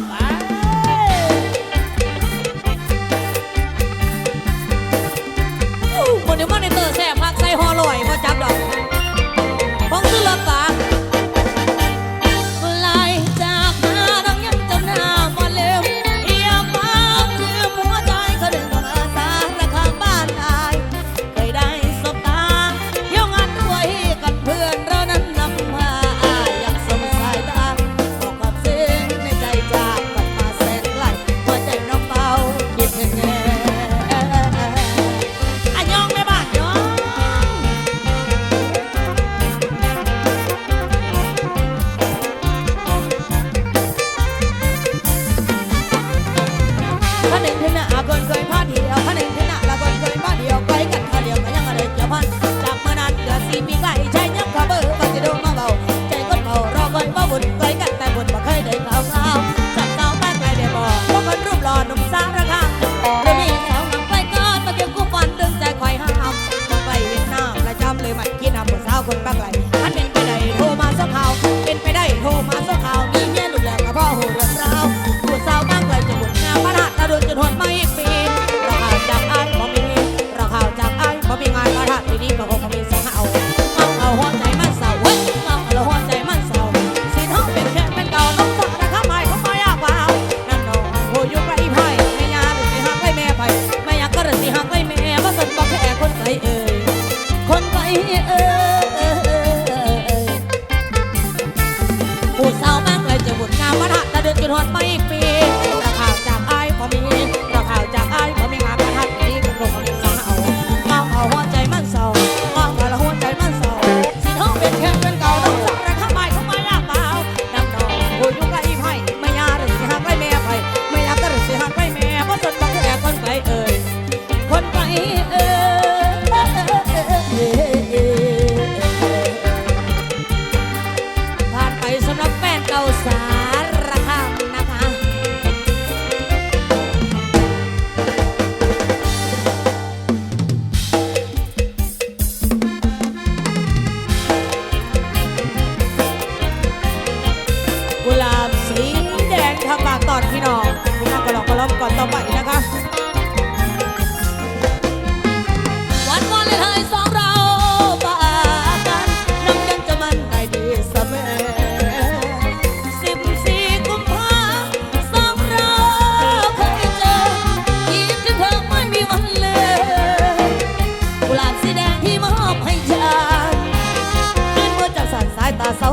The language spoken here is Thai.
ไเกิ ทำบาตอนพี่น้องพี่น้องก็ลองก็ล้อมก่อนต่อไปนะคะวันวันเลยเลยสองเราปะกันน้ำกันจะมันไห้ดีเสมอสิบสี่กุมภาสองเราเคยเจอยิ้มจนเธอไม่มีวันเลยมกุหลาบสีแดงที่มอบให้ฉันเดินเมื่อจานสายตาเศร้า